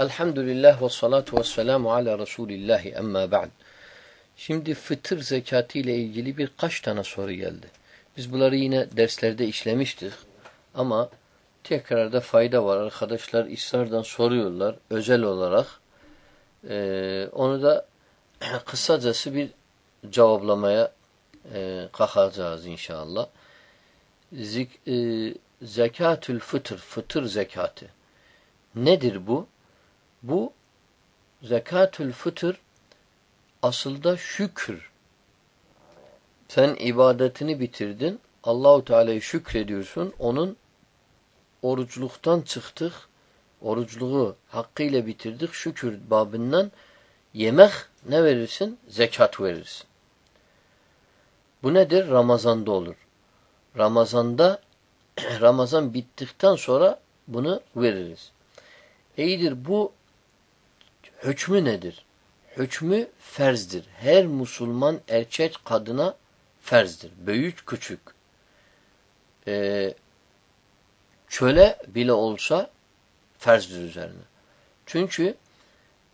Elhamdülillah ve salatu ve selamu ala Resulillahi emma ba'd. Şimdi fıtır zekatı ile ilgili birkaç tane soru geldi. Biz bunları yine derslerde işlemiştik. Ama tekrarda fayda var. Arkadaşlar ısrardan soruyorlar özel olarak. Ee, onu da kısacası bir cevaplamaya e, kalkacağız inşallah. Zik, e, zekatül fıtır, fıtır zekatı. Nedir bu? Bu zekatül fıtır aslında şükür. Sen ibadetini bitirdin. Allahu Teala'yı şükrediyorsun. Onun oruçluktan çıktık. Oruçluğu hakkıyla bitirdik. Şükür babından yemek ne verirsin? Zekat verirsin. Bu nedir? Ramazanda olur. Ramazanda Ramazan bittikten sonra bunu veririz. İyidir bu hükmü nedir? Hükmü ferzdir. Her Müslüman erkek kadına ferzdir. Büyük küçük. Ee, çöle bile olsa ferzdir üzerine. Çünkü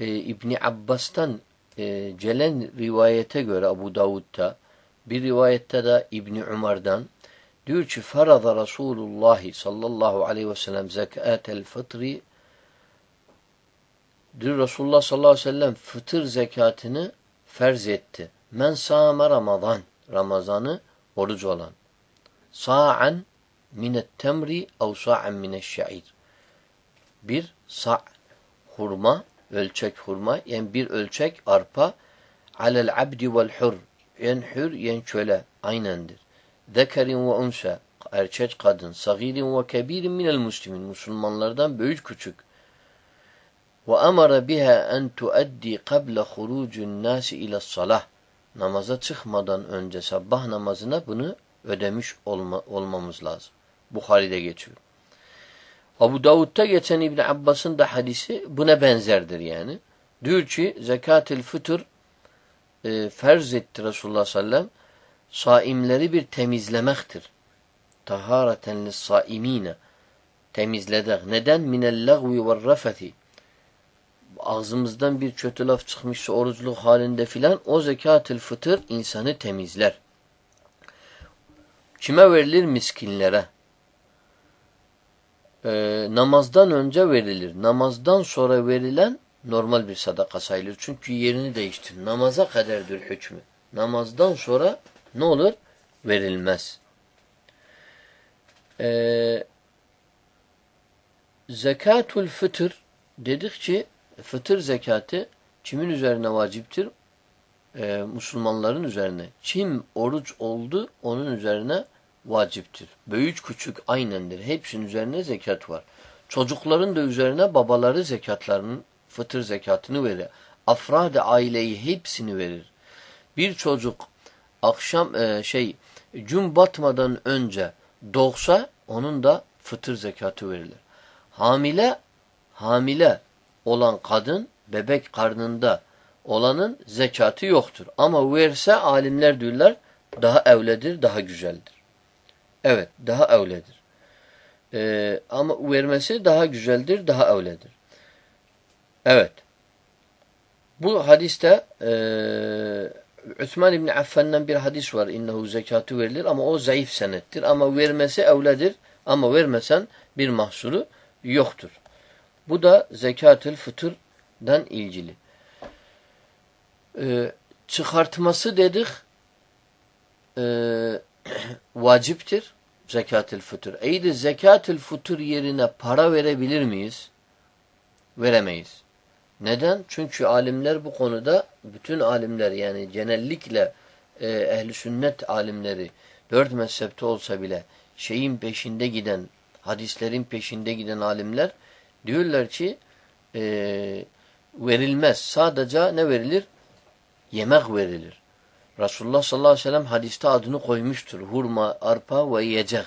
e, İbni Abbas'tan e, gelen rivayete göre Abu Davud'da bir rivayette de İbni Umar'dan diyor ki farada Resulullah sallallahu aleyhi ve sellem zekatel fıtri diyor Resulullah sallallahu aleyhi ve sellem fıtır zekatını ferz etti. Men sâme Ramazan Ramazan'ı oruç olan. Sa'an minet temri ev sa'an mineşşe'ir. Bir sa' hurma, ölçek hurma, yani bir ölçek arpa alel abdi vel hur yen hür yen köle aynendir. Zekerin ve unsa erkek kadın, sagirin ve kebirin minel muslimin Müslümanlardan büyük küçük. Emara biha en tuaddi qabla hurucun nasi ila salah. Namaza çıkmadan önce sabah namazına bunu ödemiş olma, olmamız lazım. Bukhari'de geçiyor. Abu Davud'da geçen İbn Abbas'ın da hadisi buna benzerdir yani. Diyor ki zekat-ül fıtır e, ferz etti Resulullah sallallahu aleyhi ve sellem saimleri bir temizlemektir. Tahareten lis-saimine temizledik. Neden? Minel lagvi ve rafeti ağzımızdan bir kötü laf çıkmışsa oruçluk halinde filan o zekat-ül fıtır insanı temizler. Kime verilir? Miskinlere. Ee, namazdan önce verilir. Namazdan sonra verilen normal bir sadaka sayılır. Çünkü yerini değiştir. Namaza kadardır hükmü. Namazdan sonra ne olur? Verilmez. Ee, zekatul fıtır dedikçe fıtır zekatı kimin üzerine vaciptir? Ee, Müslümanların üzerine. Kim oruç oldu onun üzerine vaciptir. Büyük küçük aynendir. Hepsinin üzerine zekat var. Çocukların da üzerine babaları zekatlarının fıtır zekatını verir. Afrad aileyi hepsini verir. Bir çocuk akşam e, şey gün batmadan önce doğsa onun da fıtır zekatı verilir. Hamile hamile olan kadın bebek karnında olanın zekatı yoktur. Ama verse alimler diyorlar daha evledir, daha güzeldir. Evet, daha evledir. Ee, ama vermesi daha güzeldir, daha evledir. Evet. Bu hadiste e, Üthman İbni Affan'dan bir hadis var. İnnehu zekatı verilir ama o zayıf senettir. Ama vermesi evledir. Ama vermesen bir mahsuru yoktur. Bu da zekatül fıtırdan ilgili. Ee, çıkartması dedik e, vaciptir zekatül fıtır. İyi zekatül fıtır yerine para verebilir miyiz? Veremeyiz. Neden? Çünkü alimler bu konuda bütün alimler yani genellikle e, ehli sünnet alimleri dört mezhepte olsa bile şeyin peşinde giden hadislerin peşinde giden alimler Diyorlar ki e, verilmez. Sadece ne verilir? Yemek verilir. Resulullah sallallahu aleyhi ve sellem hadiste adını koymuştur. Hurma, arpa ve yiyecek.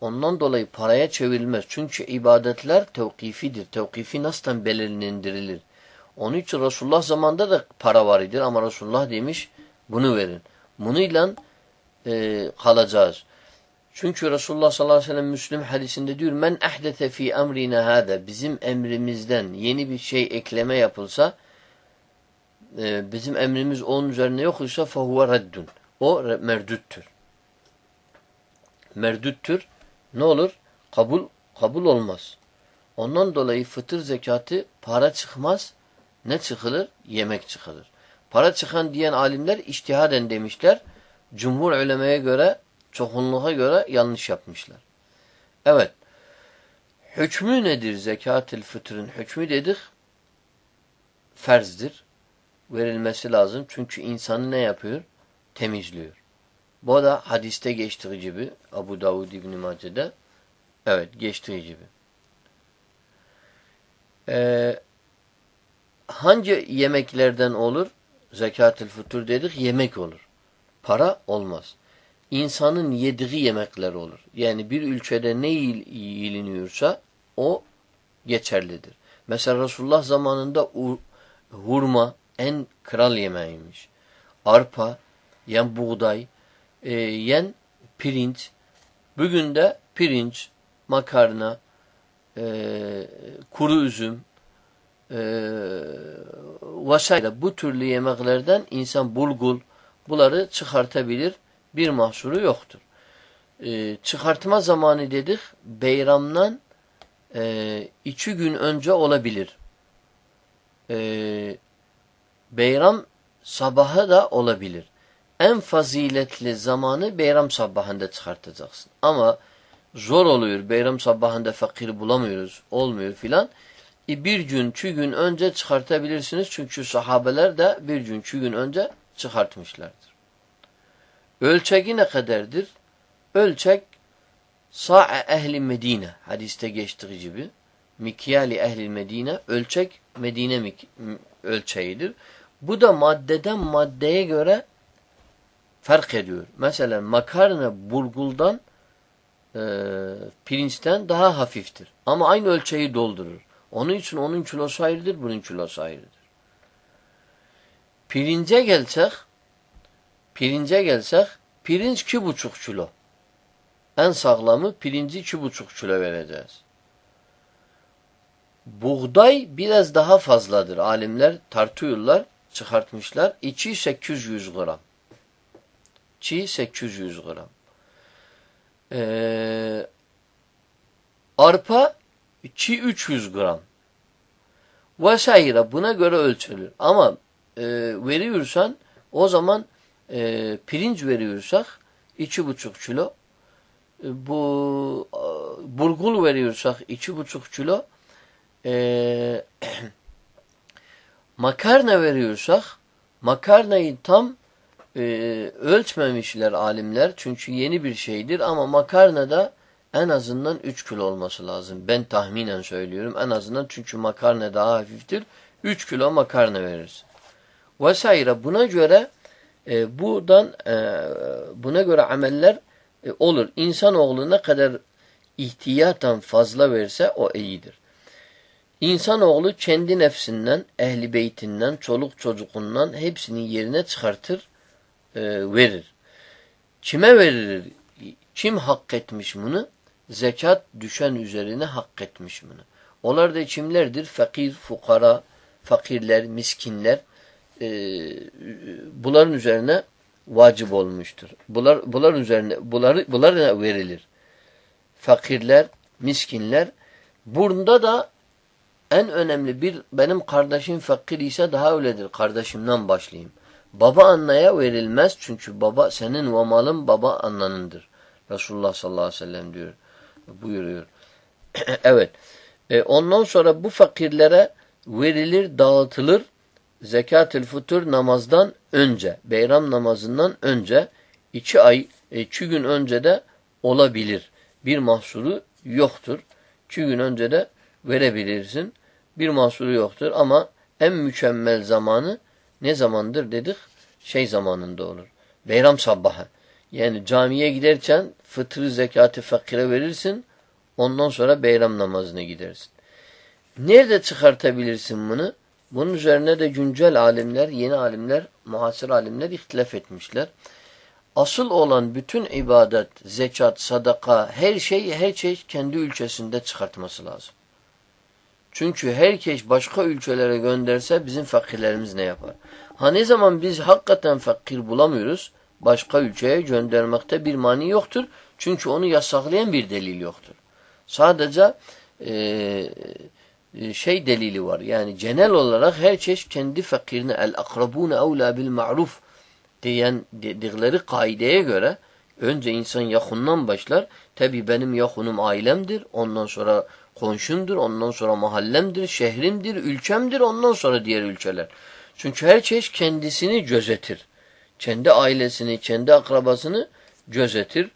Ondan dolayı paraya çevrilmez. Çünkü ibadetler tevkifidir. Tevkifi nasıl belirlendirilir? Onun için Resulullah zamanında da para var idir ama Resulullah demiş bunu verin. Bununla e, kalacağız. Çünkü Resulullah sallallahu aleyhi ve sellem Müslüm hadisinde diyor men ehdete fi emrine hâde bizim emrimizden yeni bir şey ekleme yapılsa e, bizim emrimiz onun üzerine yoksa fehuve reddun. O merdüttür. Merdüttür. Ne olur? Kabul kabul olmaz. Ondan dolayı fıtır zekatı para çıkmaz. Ne çıkılır? Yemek çıkılır. Para çıkan diyen alimler iştihaden demişler. Cumhur ulemaya göre, çokunluğa göre yanlış yapmışlar. Evet. Hükmü nedir zekat-ül fıtrın? Hükmü dedik ferzdir. Verilmesi lazım. Çünkü insanı ne yapıyor? Temizliyor. Bu da hadiste geçtiği gibi Abu Davud İbn-i Mace'de evet geçtiği gibi. Ee, hangi yemeklerden olur? Zekat-ül fıtur dedik yemek olur. Para olmaz. İnsanın yediği yemekler olur. Yani bir ülkede ne yiyiliniyorsa o geçerlidir. Mesela Resulullah zamanında hurma en kral yemeğiymiş. Arpa, yen buğday, e, yen pirinç. Bugün de pirinç, makarna, e, kuru üzüm e, vesaire bu türlü yemeklerden insan bulgul bunları çıkartabilir. Bir mahsuru yoktur. E, çıkartma zamanı dedik beyramdan e, iki gün önce olabilir. E, beyram sabahı da olabilir. En faziletli zamanı beyram sabahında çıkartacaksın. Ama zor oluyor. Beyram sabahında fakir bulamıyoruz. Olmuyor filan. E bir gün, iki gün önce çıkartabilirsiniz. Çünkü sahabeler de bir gün, iki gün önce çıkartmışlardır. Ölçeki ne kadardır? Ölçek sa'a ehli Medine. Hadiste geçtiği gibi. Mikyali ehli Medine. Ölçek Medine ölçeğidir. Bu da maddeden maddeye göre fark ediyor. Mesela makarna bulguldan e, pirinçten daha hafiftir. Ama aynı ölçeği doldurur. Onun için onun kilosu ayrıdır, bunun kilosu ayrıdır. Pirince gelsek, pirince gelsek, pirinç iki buçuk kilo. En sağlamı pirinci iki buçuk kilo vereceğiz. Buğday biraz daha fazladır. Alimler tartıyorlar, çıkartmışlar. İçi 800 gram. Çiğ 800 gram. Ee, arpa 2-300 gram. Vesaire buna göre ölçülür. Ama e, veriyorsan o zaman e, pirinç veriyorsak 2,5 kilo e, bu e, burgul veriyorsak 2,5 kilo e, makarna veriyorsak makarnayı tam e, ölçmemişler alimler. Çünkü yeni bir şeydir ama makarna da en azından 3 kilo olması lazım. Ben tahminen söylüyorum. En azından çünkü makarna daha hafiftir. 3 kilo makarna veririz. Vesaire buna göre e, buradan e, buna göre ameller e, olur. İnsanoğlu ne kadar ihtiyatan fazla verse o iyidir. İnsanoğlu kendi nefsinden, ehli beytinden, çoluk çocukundan hepsini yerine çıkartır, e, verir. Kime verir? Kim hak etmiş bunu? zekat düşen üzerine hak etmiş bunu. Onlar da kimlerdir? Fakir, fukara, fakirler, miskinler e, bunların üzerine vacip olmuştur. Bunlar, bunların üzerine bunları, bunlar verilir. Fakirler, miskinler. Bunda da en önemli bir benim kardeşim fakir ise daha öyledir. Kardeşimden başlayayım. Baba anneye verilmez çünkü baba senin ve malın baba annanındır. Resulullah sallallahu aleyhi ve sellem diyor buyuruyor. evet. E, ondan sonra bu fakirlere verilir, dağıtılır zekat-ül futur namazdan önce, beyram namazından önce iki ay, e, iki gün önce de olabilir. Bir mahsuru yoktur. İki gün önce de verebilirsin. Bir mahsuru yoktur ama en mükemmel zamanı ne zamandır dedik? Şey zamanında olur. Beyram sabahı. Yani camiye giderken fıtrı zekatı fakire verirsin. Ondan sonra beyram namazına gidersin. Nerede çıkartabilirsin bunu? Bunun üzerine de güncel alimler, yeni alimler, muhasır alimler ihtilaf etmişler. asıl olan bütün ibadet, zekat, sadaka, her şey her şey kendi ülkesinde çıkartması lazım. Çünkü herkes başka ülkelere gönderse bizim fakirlerimiz ne yapar? Ha ne zaman biz hakikaten fakir bulamıyoruz, başka ülkeye göndermekte bir mani yoktur. Çünkü onu yasaklayan bir delil yoktur. Sadece e, şey delili var. Yani genel olarak her çeşit kendi fakirine el akrabune evla bil ma'ruf diyen dedikleri kaideye göre önce insan yakınından başlar. Tabi benim yakınım ailemdir. Ondan sonra komşumdur. Ondan sonra mahallemdir, şehrimdir, ülkemdir. Ondan sonra diğer ülkeler. Çünkü her çeşit kendisini gözetir. Kendi ailesini, kendi akrabasını gözetir.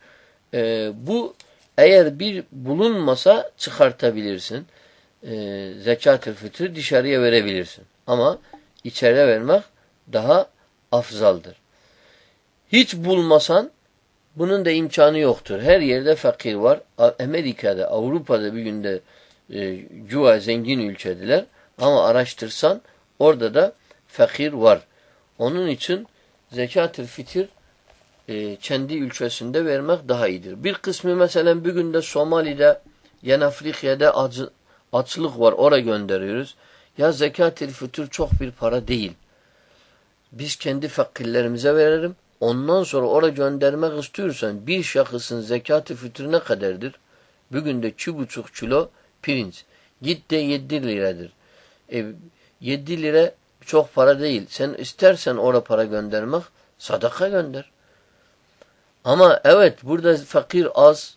Ee, bu eğer bir bulunmasa çıkartabilirsin. Ee, zekat-ı dışarıya verebilirsin. Ama içeride vermek daha afzaldır. Hiç bulmasan bunun da imkanı yoktur. Her yerde fakir var. Amerika'da, Avrupa'da bir günde e, güva zengin ülkediler. Ama araştırsan orada da fakir var. Onun için zekat-ı fitir e, kendi ülkesinde vermek daha iyidir. Bir kısmı mesela bir günde Somali'de, Yan Afrika'da açlık var. Oraya gönderiyoruz. Ya zekat-ı fitir çok bir para değil. Biz kendi fakirlerimize verelim. Ondan sonra oraya göndermek istiyorsan bir şahısın zekat-ı fitri ne kadardır? Bugün de iki buçuk kilo pirinç. Git de yedi liradır. E, yedi lira çok para değil. Sen istersen oraya para göndermek sadaka gönder. Ama evet burada fakir az.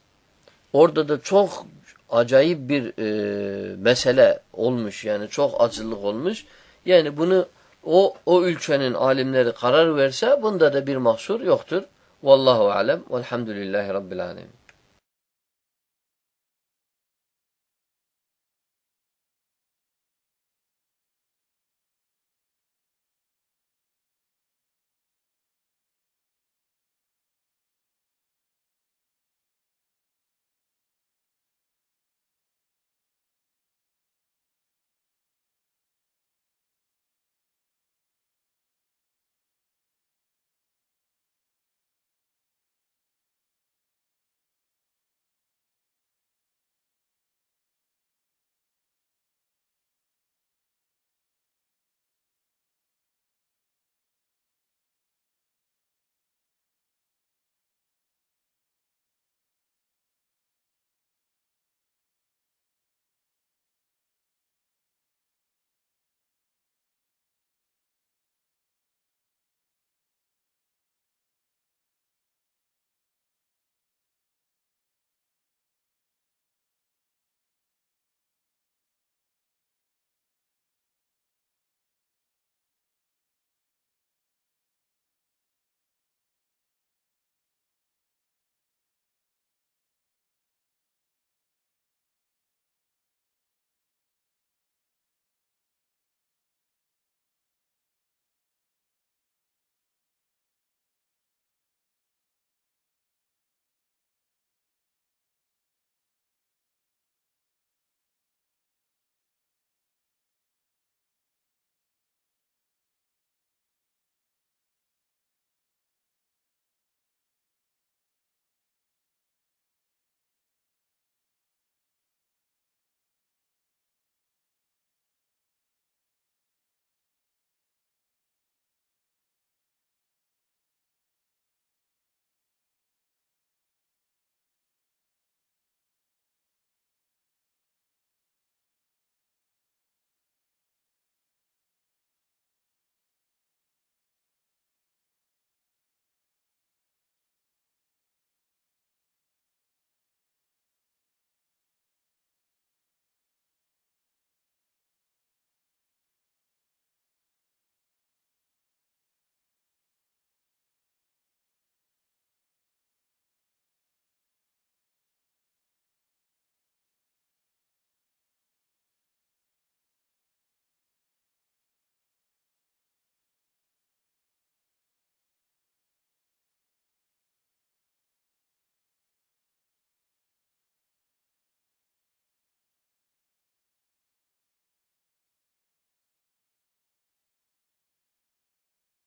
Orada da çok acayip bir e, mesele olmuş. Yani çok acılık olmuş. Yani bunu o o ülkenin alimleri karar verse bunda da bir mahsur yoktur. Vallahu alem. Velhamdülillahi Rabbil alemin.